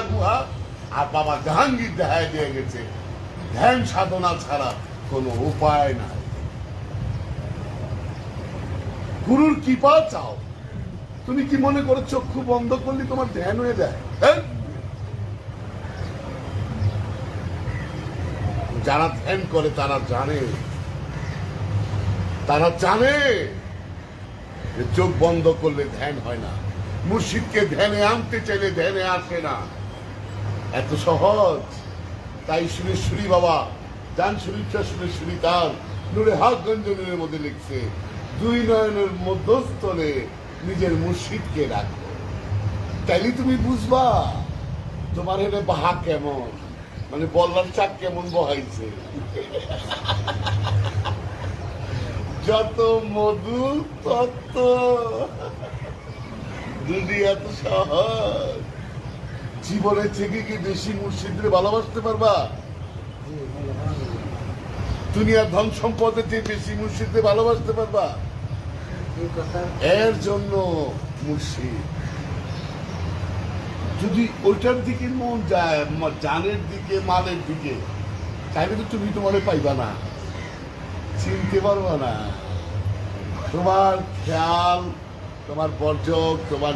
গুহা আর বাবা জাহাঙ্গীর দেখায় দিয়ে গেছে। ধ্যান সাধনা ছাড়া কোনো উপায় নাই। গুরুর কৃপা চাও। তুমি কি মনে করো চক্ষু বন্ধ করলে তোমার ধ্যান হয়ে যায়? হ্যাঁ? যারা ধ্যান করে, তারা জানে। তারা জানে চোখ বন্ধ করলে ধ্যান হয় না। মুর্শিদকে ধ্যানে আনতে চাইলে ধ্যানে আসে না। এত সহজ। তাই সুরেশ্বরী বাবা যান শরীরটা সুরেশ্বরী তার। নূরে হাত গঞ্জনের মধ্যে লিখছে, দুই নয়নের মধ্যস্থলে নিজের মুর্শিদকে রাখো। তাইলে তুমি বুঝবা, তোমার এনে বাহা কেমন? মানে বল্লার চাক কেমন বহাইছে? যত মধু, তত। দুনিয়া তো সহজ। জীবনের থেকে কি বেশি মুর্শিদরে ভালোবাসতে পারবা? দুনিয়ার ধন সম্পদের চেয়ে বেশি মুর্শিদরে ভালোবাসতে পারবা? এর জন্য মুর্শিদ। যদি ওইটার দিকে মন যায় জানের দিকে, মালের দিকে, তাহলে তো তুমি তোমার পাইবা না। চিনতে পারবা না। তোমার খেয়াল, তোমার বর্জক তোমার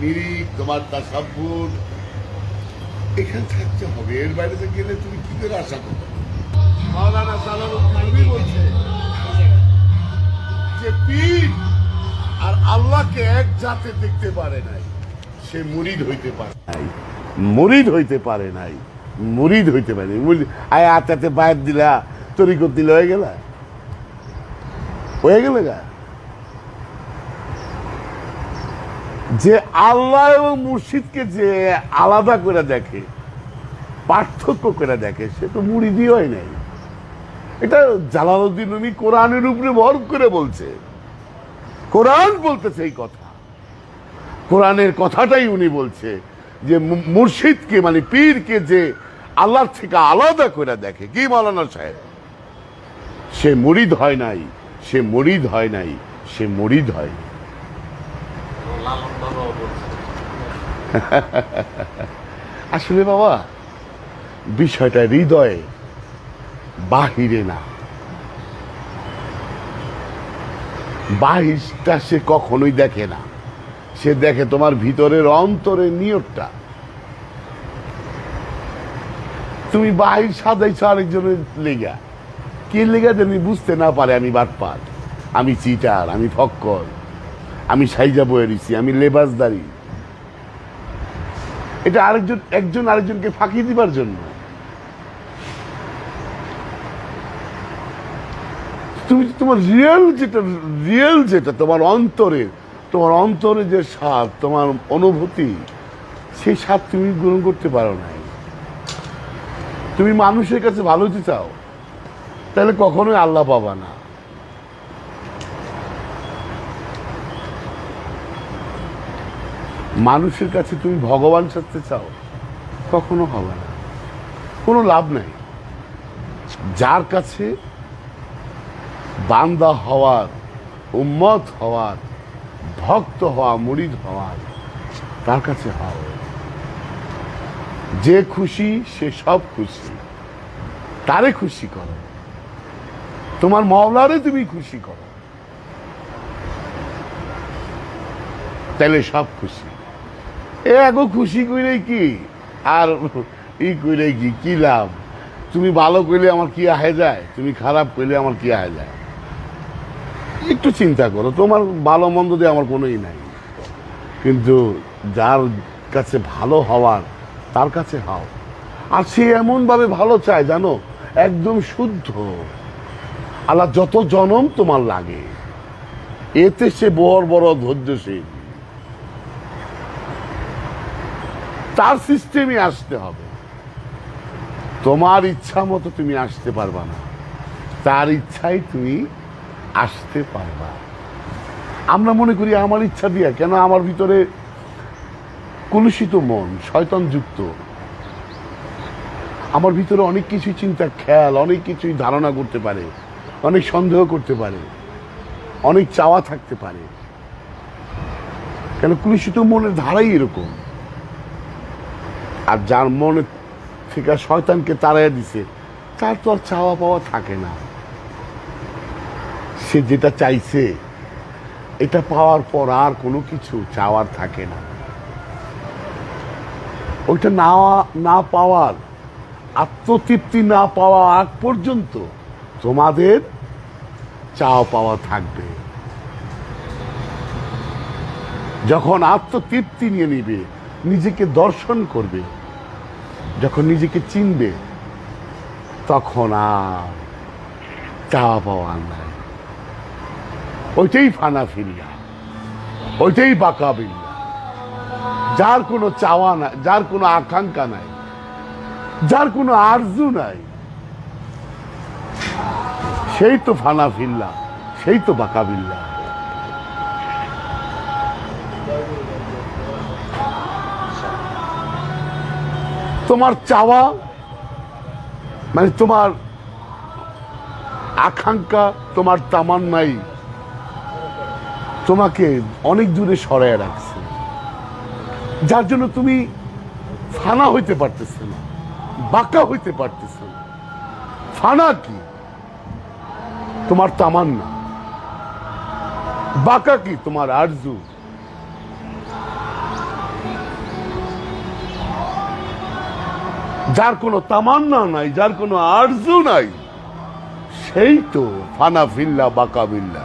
নিরিখ, তোমার তাসাব্বুর এখানে থাকতে হবে। এর বাইরে গেলে তুমি কি করে আশা করবে? যে পীর আর আল্লাহকে এক জাতে দেখতে পারে নাই, সে মুরিদ হইতে পারে নাই, মুরিদ হইতে পারে নাই, মুরিদ হইতে পারে আয় আতাতে বাইর দিলা, তরিকত দিলে হয়ে গেলা? হয়ে গেলে গা? যে আল্লাহ এবং মুর্শিদকে যে আলাদা করে দেখে, পার্থক্য করে দেখে, সে তো মুড়িদি হয় নাই। এটা জালালউদ্দিন উনি কোরআনের উপরে ভর করে বলছে। কোরআন বলতেছে এই কথা। কোরআনের কথাটাই উনি বলছে যে মুর্শিদকে মানে পীরকে যে আল্লাহর থেকে আলাদা করে দেখে। কি মালানা সাহেব? সে মুরিদ হয় নাই, সে মুরিদ হয় নাই, সে মুরিদ হয় আসলে বাবা, বিষয়টা হৃদয়ে বাহিরে না। বাহিরটা সে কখনোই দেখে না। সে দেখে তোমার ভিতরের অন্তরের নিয়তটা। তুমি বাহির সাজাইছো আরেকজনের লেগা। কে লেগা জানি বুঝতে না পারে আমি বাটপার আমি চিটার, আমি ফক্কর। আমি সাইজা বয়ে দিছি আমি লেবাসদারি। এটা আরেকজন, একজন আরেকজনকে ফাঁকি দিবার জন্য। তুমি তোমার রিয়েল যেটা রিয়েল যেটা, তোমার অন্তরে তোমার অন্তরে যে স্বাদ, তোমার অনুভূতি সেই স্বাদ তুমি গ্রহণ করতে পারো নাই। তুমি মানুষের কাছে ভালো হতে চাও, তাহলে কখনোই আল্লাহ পাবা না। মানুষের কাছে তুমি ভগবান সাজতে চাও, কখনো হবে না। কোনো লাভ নাই। যার কাছে বান্দা হওয়ার, উম্মত হওয়ার, ভক্ত হওয়া, মুরিদ হওয়ার তার কাছে হও। যে খুশি, সে সব খুশি। তারে খুশি করো। তোমার মওলারে তুমি খুশি করো। তাহলে সব খুশি। এ, আগো খুশি কইলে কি? আর ই কইলে কি কি লাভ? তুমি ভালো কইলে আমার কি আহে যায়? তুমি খারাপ কইলে আমার কি আহে যায়? একটু চিন্তা করো, তোমার ভালো মন্দ দিয়ে আমার কোনোই নাই। কিন্তু যার কাছে ভালো হওয়ার, তার কাছে হাও। আর সে এমনভাবে ভালো চায়, জানো? একদম শুদ্ধ। আল্লাহ যত জনম তোমার লাগে। এতে সে বড় বড় ধৈর্যশীল। তার সিস্টেমে আসতে হবে। তোমার ইচ্ছা মতো তুমি আসতে পারবা না। তার ইচ্ছাই তুমি আসতে পারবা। আমরা মনে করি আমার ইচ্ছা দিয়া, কেন আমার ভিতরে কলুষিত মন, শয়তান যুক্ত। আমার ভিতরে অনেক কিছু চিন্তা, খেয়াল, অনেক কিছুই ধারণা করতে পারে, অনেক সন্দেহ করতে পারে, অনেক চাওয়া থাকতে পারে। কেন কলুষিত মনের ধারাই এরকম? আর যার মনে থেকে শয়তানকে তাড়াইয়া দিছে, তার তো আর চাওয়া পাওয়া থাকে না। সে যেটা চাইছে, এটা পাওয়ার পর আর কোনো কিছু চাওয়ার থাকে না। ওইটা না না পাওয়ার, আত্মতৃপ্তি না পাওয়া আগ পর্যন্ত তোমাদের চাওয়া পাওয়া থাকবে। যখন আত্মতৃপ্তি নিয়ে নিবে, নিজেকে দর্শন করবে। যখন নিজেকে চিনবে, তখন আর চাওয়া পাওয়া নাই। ওইটাই ফানা ফিল্লা ওইটাই বাঁকা বিল্লা। যার কোনো চাওয়া নাই, যার কোনো আকাঙ্ক্ষা নাই, যার কোনো আরজু নাই, সেই তো ফানা ফিল্লা সেই তো বাঁকা বিল্লা। তোমার চাওয়া মানে তোমার আকাঙ্ক্ষা, তোমার তামান্নাই তোমাকে অনেক দূরে সরায় রাখছে। যার জন্য তুমি ফানা হইতে পারতেছে না, বাঁকা হইতে পারতেছে না। ফানা কি? তোমার তামান্না। বাঁকা কি? তোমার আরজু। যার কোনো তামান্না নাই, যার কোনো আরজু নাই, সেই তো ফানা ফিল্লা, বাঁকা বিল্লা।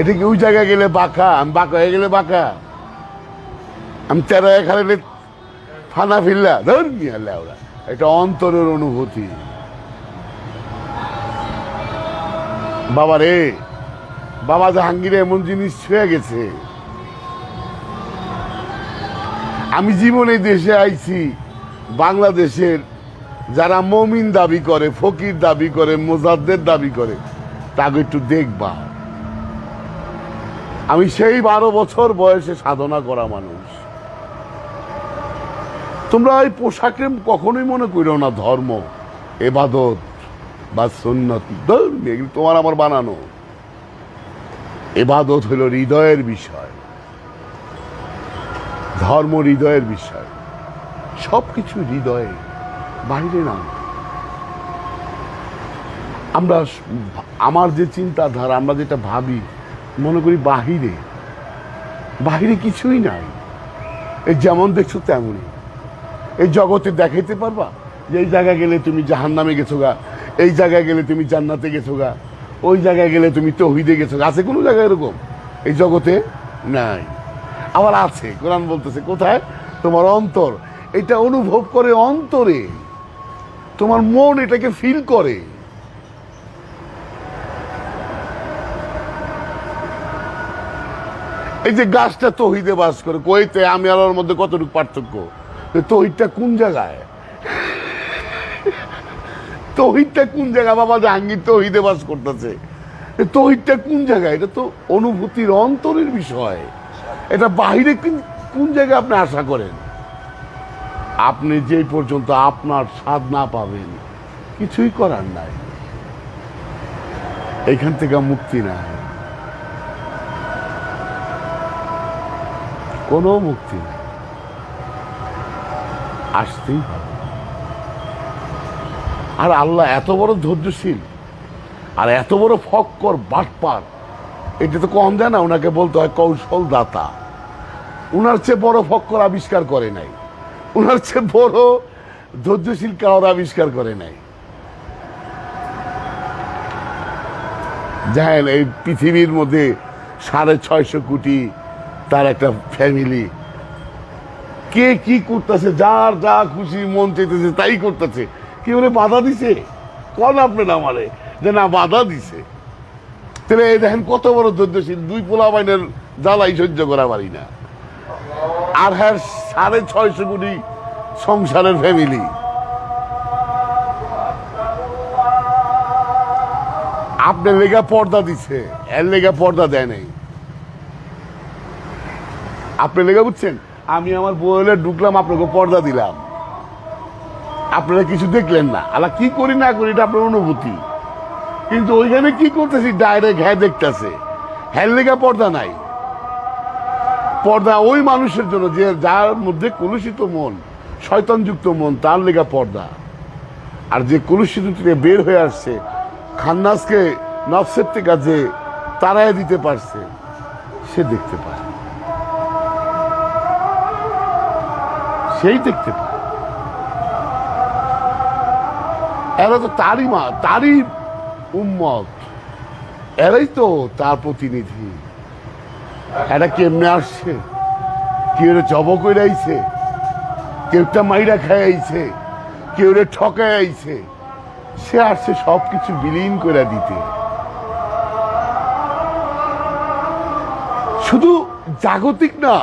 এটা কি ওই জায়গায় গেলে বাঁকা? আমি বাঁকা হয়ে গেলে বাঁকা? আমি তেরো এখানে ফানা ফিল্লা। ধর ওরা। এটা অন্তরের অনুভূতি। বাবা রে, বাবা জাহাঙ্গীর এমন জিনিস ছুঁয়ে গেছে। আমি জীবনে দেশে আইছি বাংলাদেশের যারা মমিন দাবি করে ফকির দাবি করে মোজাদ্দের দাবি করে তাকে একটু দেখবা। আমি সেই বারো বছর বয়সে সাধনা করা মানুষ। তোমরা এই পোশাকে কখনোই মনে করো না ধর্ম এবাদত বা ধর্ম, তোমার আমার বানানো। এবাদত হলো হৃদয়ের বিষয়। ধর্ম হৃদয়ের বিষয়। সব কিছু হৃদয়ে বাইরে না আমরা আমার যে চিন্তাধারা, আমরা যেটা ভাবি, মনে করি বাহিরে। বাহিরে কিছুই নাই। এই যেমন দেখছ তেমনই। এই জগতে দেখাইতে পারবা? যে এই জায়গায় গেলে তুমি জাহান নামে গেছো গা, এই জায়গায় গেলে তুমি জান্নাতে গেছো গা, ওই জায়গায় গেলে তুমি তহিদে গেছো আছে কোনো জায়গায় এরকম? এই জগতে নাই। আবার আছে। কোরআন বলতেছে, কোথায়? তোমার অন্তর। এটা অনুভব করে অন্তরে। তোমার মন এটাকে ফিল করে। এই যে গাছটা তহিদে বাস করে, কইতে আমি আর ওর মধ্যে কতটুকু পার্থক্য? তহিদটা কোন জায়গায়? তহিদটা কোন জায়গায়? বাবা জাহাঙ্গীর তহিদে বাস করতেছে। তহিদটা কোন জায়গায়? এটা তো অনুভূতির অন্তরের বিষয়। এটা কোন- কোন জায়গায় আপনি আশা করেন? আপনি যে পর্যন্ত আপনার স্বাদ না পাবেন, কিছুই করার নাই। এখান থেকে মুক্তি নাই। কোনো মুক্তি নেই। আসতেই আর আল্লাহ এত বড় ধৈর্যশীল আর এত বড় ফক্কর, বাটপার। এটা তো কম যায় না, ওনাকে বলতে হয় কৌশল দাতা উনার চেয়ে বড় ফক্কর আবিষ্কার করে নাই। উনার চেয়ে বড় ধৈর্যশীল কারোর আবিষ্কার করে নাই। জানেন, এই পৃথিবীর মধ্যে সাড়ে ছয়শো কোটি তার একটা ফ্যামিলি। কে কি করতেছে, যার যা খুশি মন চাইতেছে তাই করতেছে। কি বলে বাধা দিছে? কন আপনার আমারে? যে না, বাধা দিছে। তাহলে দেখেন কত বড় ধৈর্যশীল, দুই পোলা বাইনের জ্বালাই সহ্য করা পারি না। আর হ্যাঁ সাড়ে ছয়শো কোটি সংসারের ফ্যামিলি আপনার লেগা পর্দা দিছে, এর লেগা পর্দা দেয় নাই। আপনি লেগে বুঝছেন? আমি আমার বইলে ঢুকলাম, আপনাকে পর্দা দিলাম। আপনারা কিছু দেখলেন না। আলা কি করি না করি এটা আপনার অনুভূতি। কিন্তু ওইখানে কি করতেছি? ডাইরেক্ট হ্যাঁ দেখতেছে। হ্যাঁ লেগা পর্দা নাই। পর্দা ওই মানুষের জন্য যে যার মধ্যে কলুষিত মন, শয়তানযুক্ত মন, তার লেগা পর্দা। আর যে কলুষিত থেকে বের হয়ে আসছে, খান্নাসকে নফসের থেকে যে তারাই দিতে পারছে, সে দেখতে পায়। সেই দেখতে পায়। এরা তো তারই মা, তারই উম্মত। এরাই তো তার প্রতিনিধি। এরা কেমনে আসছে? কেউ জব করে আইছে কেউটা মাইরা খায় আইছে, কেউ রে ঠকায় আইছে। সে আসছে সব কিছু বিলীন করে দিতে। শুধু জাগতিক না,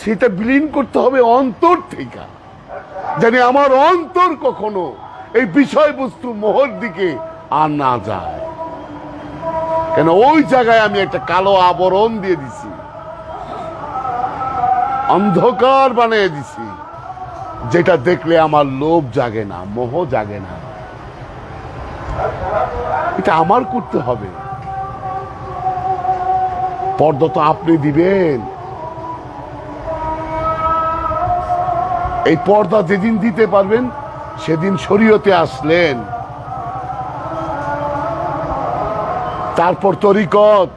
সেটা বিলীন করতে হবে অন্তর থেকে। জানি আমার অন্তর কখনো এই বিষয়বস্তু মোহর দিকে আর না যায়। কেন ওই জায়গায় আমি একটা কালো আবরণ দিয়ে দিছি। অন্ধকার বানিয়ে দিছি। যেটা দেখলে আমার লোভ জাগে না, মোহ জাগে না। এটা আমার করতে হবে। পর্দা তো আপনি দিবেন। এই পর্দা যেদিন দিতে পারবেন, সেদিন শরীয়তে আসলেন। তারপর তরিকত।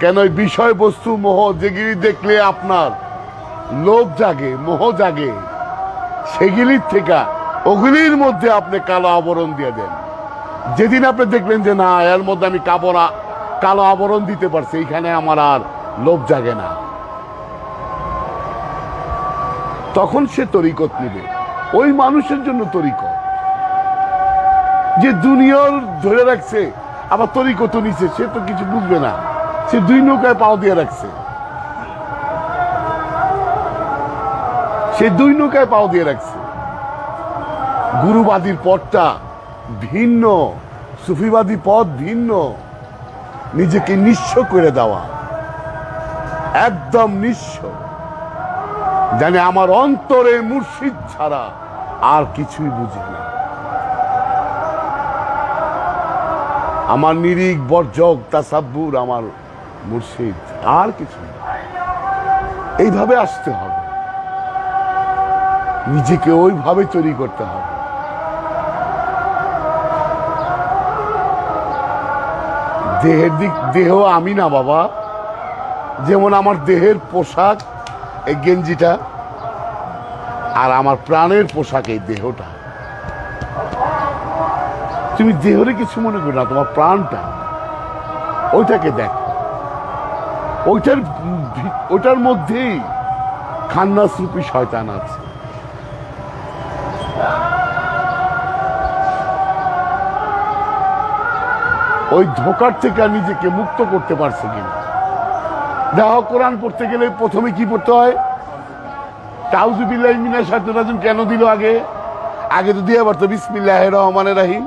কেন বিষয়বস্তু মোহ যেগুলি দেখলে আপনার লোভ জাগে, মোহ জাগে সেগুলির থেকে ওগুলির মধ্যে আপনি কালো আবরণ দিয়ে দেন। যেদিন আপনি দেখলেন যে না, এর মধ্যে আমি কাপড়া, কালো আবরণ দিতে পারছি, এইখানে আমার আর লোভ জাগে না। তখন সে তরিকত নেবে। ওই মানুষের জন্য তরিকত। যে দুনিয়ার ধরে রাখছে, আবার তরিকত নিছে, সে তো কিছু বুঝবে না। সে দুই নৌকায় পাও দিয়ে রাখছে। সে দুই নৌকায় পাও দিয়ে রাখছে। গুরুবাদীর পথটা ভিন্ন, সুফিবাদী পথ ভিন্ন। নিজেকে নিঃস্ব করে দেওয়া। একদম নিঃস্ব। জানে আমার অন্তরে মুর্শিদ ছাড়া আর কিছুই বুঝি না। আমার নিরিক বর্জক তাসাব্বুর আমার মুর্শিদ, আর কিছু এইভাবে আসতে হবে। নিজেকে ওইভাবে তৈরি করতে হবে। দেহের দিক, দেহ আমি না বাবা। যেমন আমার দেহের পোশাক, এই গেঞ্জিটা, আর আমার প্রাণের পোশাক এই দেহটা। তুমি দেহরে কিছু মনে করো না, তোমার প্রাণটা। ওইটাকে দেখ। ওইটার ওটার মধ্যেই খান্নাস রূপী শয়তান আছে। ওই ধোকার থেকে আর নিজেকে মুক্ত করতে পারছে কিনা দেখো, কোরআন পড়তে গেলে প্রথমে কি পড়তে হয়? তাউজুবিল্লাহ মিনা সাতুরাজুন কেন দিল আগে? আগে তো দিয়ে পারতো বিসমিল্লাহ রহমানের রাহিম।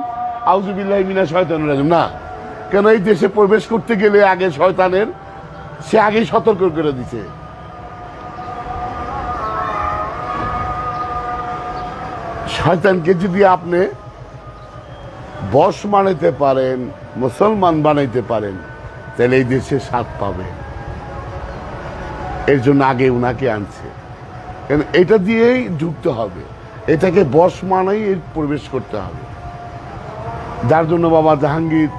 আউজুবিল্লাহ মিনা শয়তানুর রাজিম, না। কেন এই দেশে প্রবেশ করতে গেলে আগে শয়তানের সে আগেই সতর্ক করে দিছে। শয়তানকে যদি আপনি বস বানাইতে পারেন, মুসলমান বানাইতে পারেন, তাহলে এই দেশে স্বাদ পাবে। এর জন্য আগে উনাকে আনছে। এটা দিয়েই ঢুকতে হবে। এটাকে বস মানাই প্রবেশ করতে হবে। যার জন্য বাবা জাহাঙ্গীর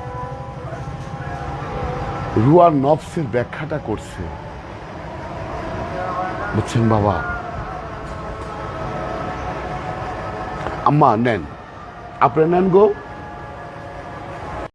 রুয়ার নফসের ব্যাখ্যাটা করছে। বুঝছেন বাবা? আম্মা নেন। আপনার নেন গো।